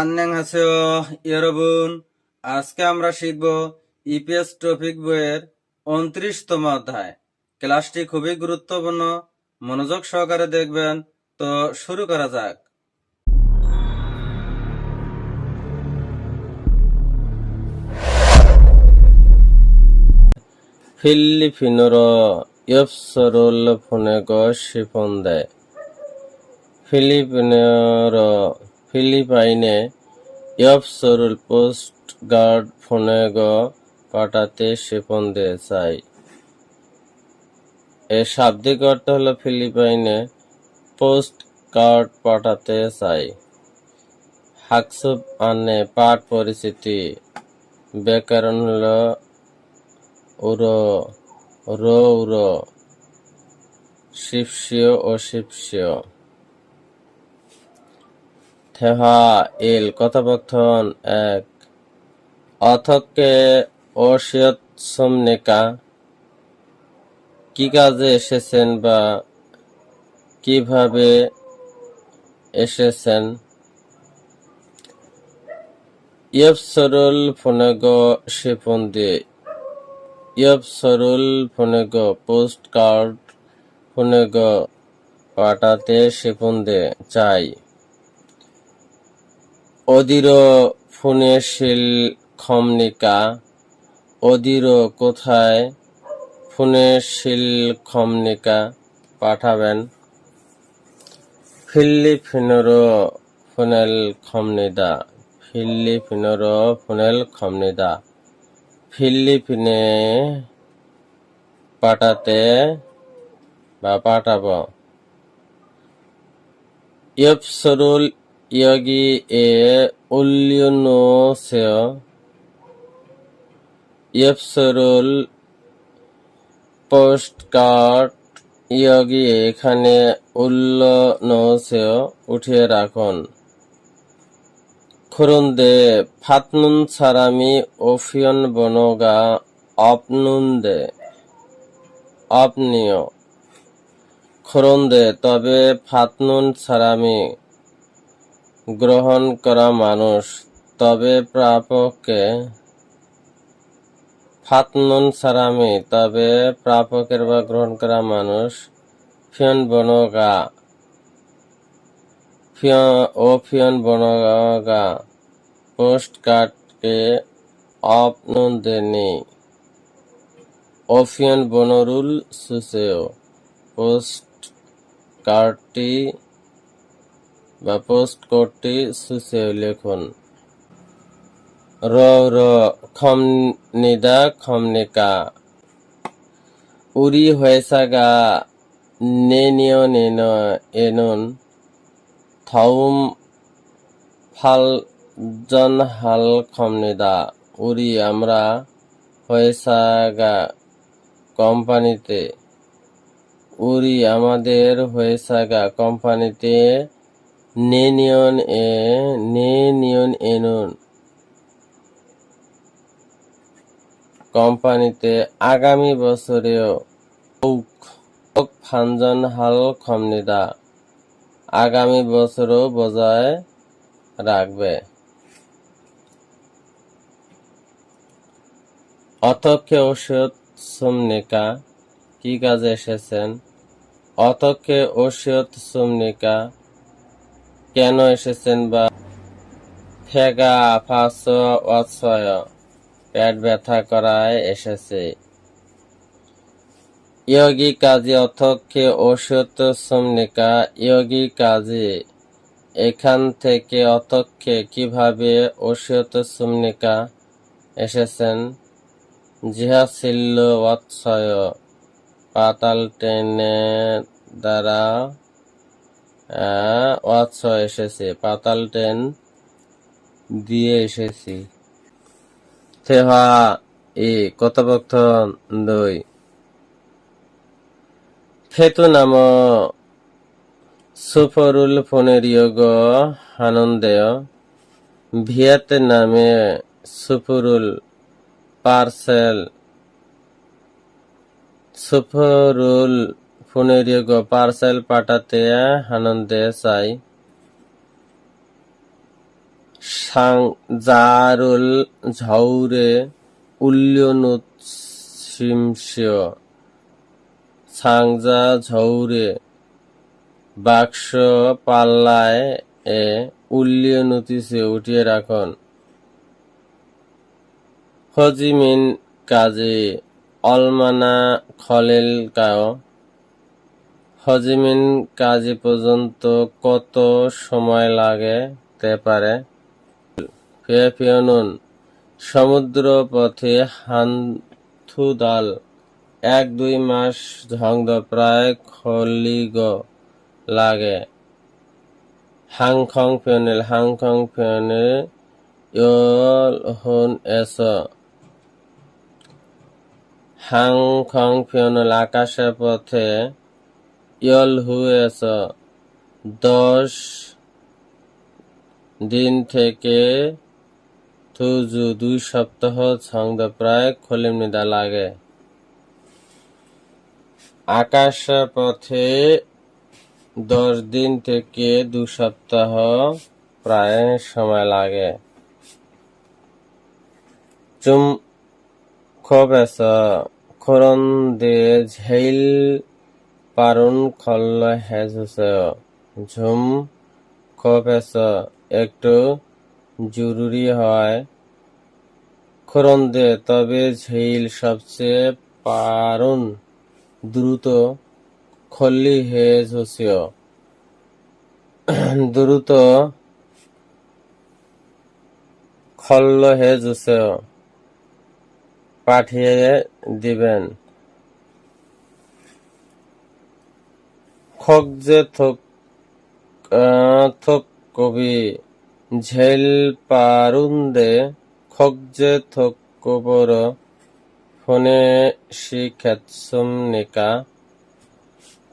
আন্যাং হাসেও আজকে আমরা শিখব ইপিএস টপিক বইয়ের উনত্রিশতম অধ্যায়। ক্লাসটি খুবই গুরুত্বপূর্ণ, মনোযোগ সহকারে দেখবেন। তো শুরু করা যাক। ফিলিপিনোর ইয়ফসরুল ফোনে গিপন দেয়। ফিলিপিনোর ফিলিপাইনে ইয়ফসরুল পোস্ট গার্ড ফোনেগ পাঠাতে সেপন্দে চাই এর শাব্দিক অর্থ হলো ফিলিপাইনে পোস্ট কার্ড পাঠাতে চাই। হাকসুপ আনে পাঠ পরিচিতি। ব্যাকরণ হল উর, রো উরো ও শিবশিও থেহা এল কথাপথন এক। অথকে অসিয়ত সমনিকা কি কাজে এসেছেন বা কীভাবে এসেছেন? ইয়বসরুল ফোনেগ শিপন্দি ইয়বসরুল ফোনেগ পোস্ট কার্ড ফোনেগ পাঠাতে শিপন্দে চাই। অদির ফোনে শিল খমনিকা অদির কোথায় ফোনে শিল খমনিকা পাঠাবেন? Filly ফিলিপিনোর ফোনেল খমনিদা filly ফিলিপিনোর ফোনেল খমনিদা। ফিলিপিনে পাঠাতে বা পাঠাবো। ইয়পসরুল ইয়গি এ উল্লিয়নো সেও ইয়পসরুল পোস্ট কার্ড এখানে উল্লনো সেও উঠিয়ে রাখুন। খুরুন্দে, ফাতনুন সারামি ওফিয়ন বনগা অপনুন্দে। অপনীয়। খুরুন্দে, তবে ফাতনুন সারামি গ্রহণ করা মানুষ। তবে প্রাপককে ফাতনুন সারামি, তবে প্রাপকের বা গ্রহণ করা মানুষ ফিয়ন বনগা। ও ফিয়ন বনগা পোস্ট কার্ডকে অপনন্দেনি অফিয়ন বনরুল সুসেও পোস্ট কার্ডটি বা পোস্ট কোডটি সুসে লিখুন। র র খমনিদা, খমনিকা। উরি হয়েসাগা নেনিও নেন, এনুন। থাউম ফাল জন হাল খমনিদা উরি আমরা হয়েসাগা কোম্পানিতে। উরি আমাদের হয়েসাগা কোম্পানিতে নেনিয়ন এ নেনিয়ন এনুন কোম্পানিতে আগামী বছরেও ওক ওক ফানজন হাল খমনিদা। আগামী বছরও বজায় রাখবে। অতক্ষে ওষুধ সুমনিকা, কি কাজে এসেছেন? অতক্ষে ওষুধ সুমনিকা কেন এসেছেন বা ফেগা ফাঁস অছয় পেট ব্যথা করায় এসেছে। ইয়োগী কাজী অথক্ষে ওষুধ সুমনিকা ইয়োগী কাজী, এখান থেকে অতক্ষে কীভাবে ওষুধ সুমনিকা এসেছেন? জিহা ছিল্ল অৎসয় পাতাল ট্রেনে দ্বারা অৎসয় এসেছে। পাতাল ট্রেন দিয়ে এসেছি। থেহা ই কথোপকথন দুই। ফেতু নাম সুফরুল ফোনের ইয়োগ আনন্দেয় ভিয়েত নামে সুফরুল পার্সেল। সুফরুল ಕೊನೆರಿಗ পার্সেল পাঠাতে আনন্দে চাই জারুল ঝৌরে উল্লনুৎসিমসীয় সাংজা ঝৌরে বাক্স পাল্লায় এ উল্লনুতিসে উঠিয়ে রাখুন হজিমিন কাজে অলমানা খলেল কায় হজিমিন কাজী পর্যন্ত কত সময় লাগে তে পারে? ফিয়নুন সমুদ্র পথে হান্থুদাল এক দুই মাস ঝংদ প্রায় খলিগ লাগে। হাংখং ফিয়নেল হাংখং ফিয়নেল ইয়ল হুন এস। হাংখং ফিয়নেল আকাশের পথে ইয়ল হু এস দশ দিন থেকে থুজু দুই সপ্তাহ ছন্দ প্রায় খলিমনিদা লাগে। আকাশের পথে দশ দিন থেকে দু সপ্তাহ প্রায় সময় লাগে। চুম খবেস খরন দে ঝেইল পারুন খল্ল হেজস ঝুম খবেস একটু জরুরি হয়। খরন দে তবে ঝেইল সবচেয়ে পারুন দ্রুত খল্লি হেজ হসিও দ্রুত খল্ল হেজ হসিও পাঠিয়ে দিবেন। খক যে থক থক কবি ঝেল পারুন্দে খক যে থক কবর ফোনে শিখাতসুম নিকা।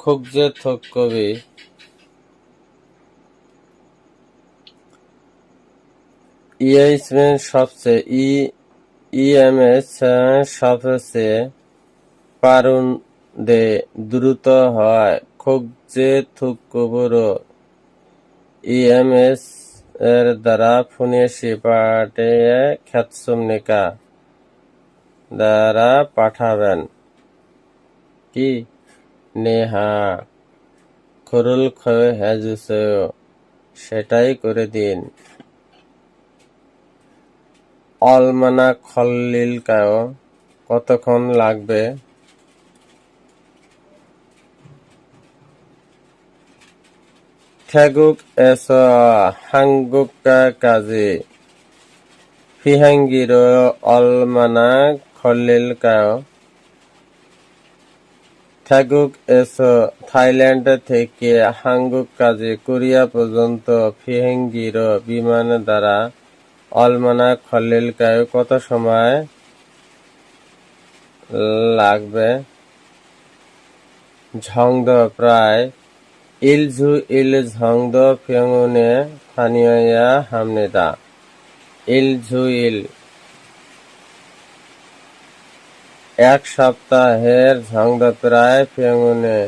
খুকজে থক কবি ইএসএম সবচেয়ে ই, ইএমএস সবচেয়ে পারুন দে দ্রুত হয়। খুকজে থুক কবর ইএমএস এর দ্বারা ফোনে শিপাটে খ্যাতসুম নিকা দ্বারা পাঠাবেন। কি? নেহা, খরুল খয় হ্যাজুসেও সেটাই করে দিন। অলমানা খল্লিল কায়, কতক্ষণ লাগবে? ঠেগুক এস হাঙ্গুক কাজে। ফিহাঙ্গির অলমানা খল্লিল কায় থাগুক এস থাইল্যান্ড থেকে হাঙ্গুক কাজে কোরিয়া পর্যন্ত ফিহেঙ্গির বিমান দ্বারা অলমানা খলিলকায় কত সময় লাগবে? ঝংদ প্রায় ইলঝু ইল ঝংদ ফিয়ংনে স্থানীয় হামনেদা। ইলঝু ইল। এক সপ্তাহের ঝংদ প্রায় ফেঙুনে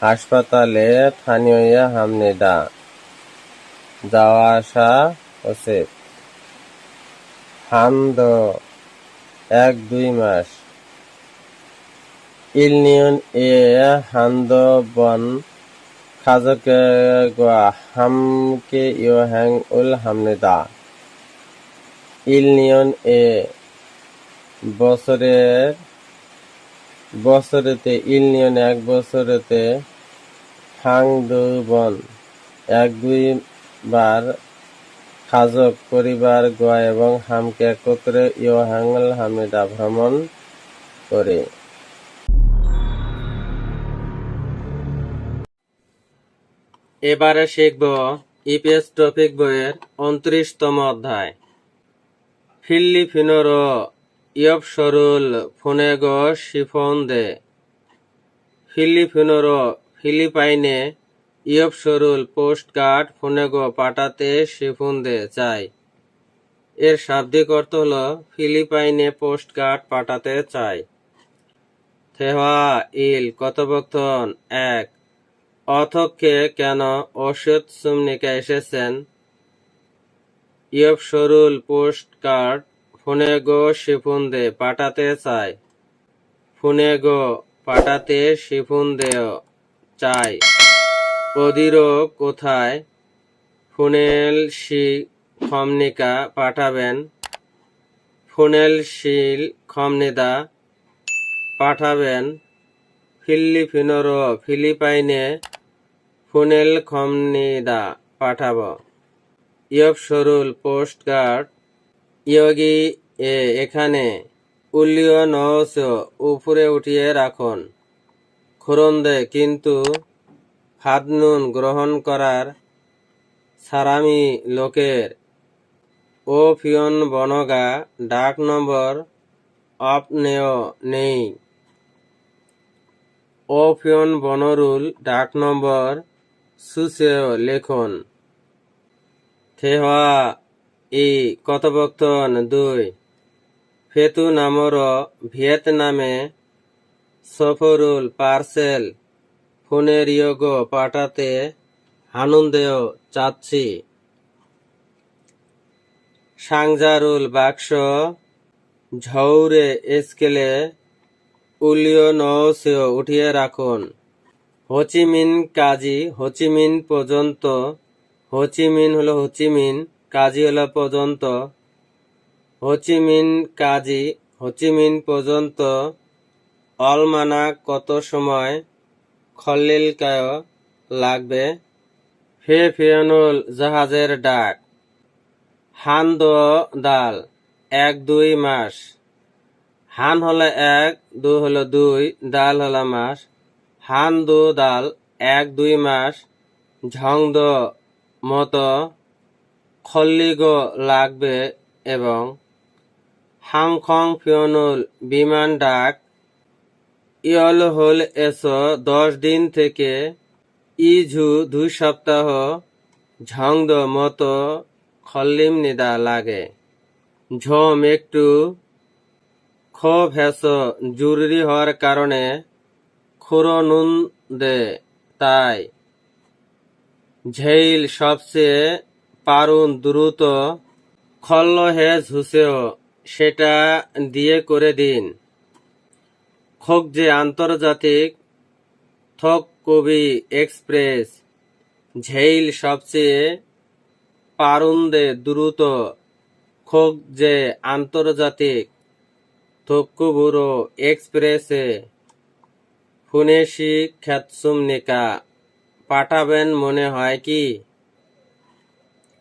হাসপাতালে স্থানীয় হামনেদা। যাওয়া আসা উচিত হামদ এক দুই মাস। ইলনিয়ন এ হান্দ বন গোয়া হামকে ইয় হ্যাং উল হামনেদা ইলনিয়ন এ বছরের বছরেতে ইউনিয়ন এক বছরেতে হাং দুই বন এক দুই বার খাজক পরিবার গোয়া এবং হামকে একত্রে ইয় হাঙ্গল হামিদা ভ্রমণ করে এবারে শিখব ইপিএস টপিক বইয়ের উনত্রিশতম অধ্যায়। ফিলিপিনোর ইয়ব সরুল, ফোনেগ শিফন দে ফিলিপিনোর ফিলিপাইনে ইয়ব সরুল পোস্ট কার্ড ফোনেগ পাঠাতে শিফুন দে চাই। এর শাব্দিক অর্থ হল ফিলিপাইনে পোস্ট কার্ড পাঠাতে চাই। থেহা, ইল, কথোপকথন, এক। অথকে কেন ওষুধ সুমনিকা এসেছেন? ইয়ব সরুল পোস্ট কার্ড ফোনে গো শিফুন দে পাঠাতে চায় ফোনে গো পাঠাতে শিফুন দেও চাই। অধীরও কোথায়? ফুনেল শি খমনিকা পাঠাবেন। ফুনেল শিল খমনিদা পাঠাবেন। ফিলিপিনোরো ফিলিপাইনে ফুনেল খমনিদা পাঠাব। ইয়ব সরুল পোস্ট কার্ড ইয়গি, এ, এখানে। উল্লিয় নস উপরে উঠিয়ে রাখুন। খুরন্দে, কিন্তু হাদনুন গ্রহণ করার সারামি লোকের। ও ফিয়ন বনগা, ডাক নম্বর অপনেয় নেই। ও ফিয়ন বনরুল, ডাক নম্বর সুসেয় লেখন। থেহা ই কথোপকথন দুই। ফেতু নামর ভিয়েতনামে সফরুল পার্সেল। ফোনের ইয়োগ পাঠাতে আনন্দেও চাচ্ছি। সাংজারুল বাক্স ঝৌরে স্কেলে উলিও নৌসেও উঠিয়ে রাখুন। হোচিমিন কাজী হোচিমিন পর্যন্ত, হোচিমিন হলো হোচিমিন, কাজী হলো পর্যন্ত, হোচিমিন কাজী হোচিমিন পর্যন্ত, অলমানা কত সময় খলিলকায় লাগবে, ফে ফিয়ানুল জাহাজের ডাক, হান দো দাল, এক দুই মাস, হান হলো এক, দু হলো দুই ডাল হলো মাস হান দু দাল, এক দুই মাস, ঝং দো মতো খল্লিগো লাগবে এবং হাংখং ফিওনুল বিমান ডাক, ইয়ল হল এসো দশ দিন থেকে, ইঝু দুই সপ্তাহ ঝংদ মতো, খল্লিম নিদা লাগে। ঝোম একটু, ক্ষোভ হেস জরুরি হওয়ার কারণে খুরো নুন দে তাই ঝেইল সবচেয়ে পারুন দ্রুত খল্ল হেজ হুসেও সেটা দিয়ে করে দিন। খোক যে আন্তর্জাতিক থক কবি এক্সপ্রেস, ঝেইল সবচেয়ে পারুন্দে দ্রুত খোক যে আন্তর্জাতিক থক্কুবুরো এক্সপ্রেসে ফুনেশি খ্যাতসুমনিকা পাঠাবেন মনে হয় কি?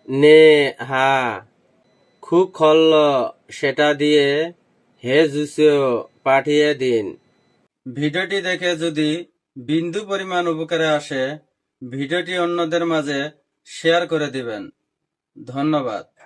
নে হা। খুব খল্ল সেটা দিয়ে হে জুসেও পাঠিয়ে দিন। ভিডিওটি দেখে যদি বিন্দু পরিমাণ উপকারে আসে, ভিডিওটি অন্যদের মাঝে শেয়ার করে দিবেন। ধন্যবাদ।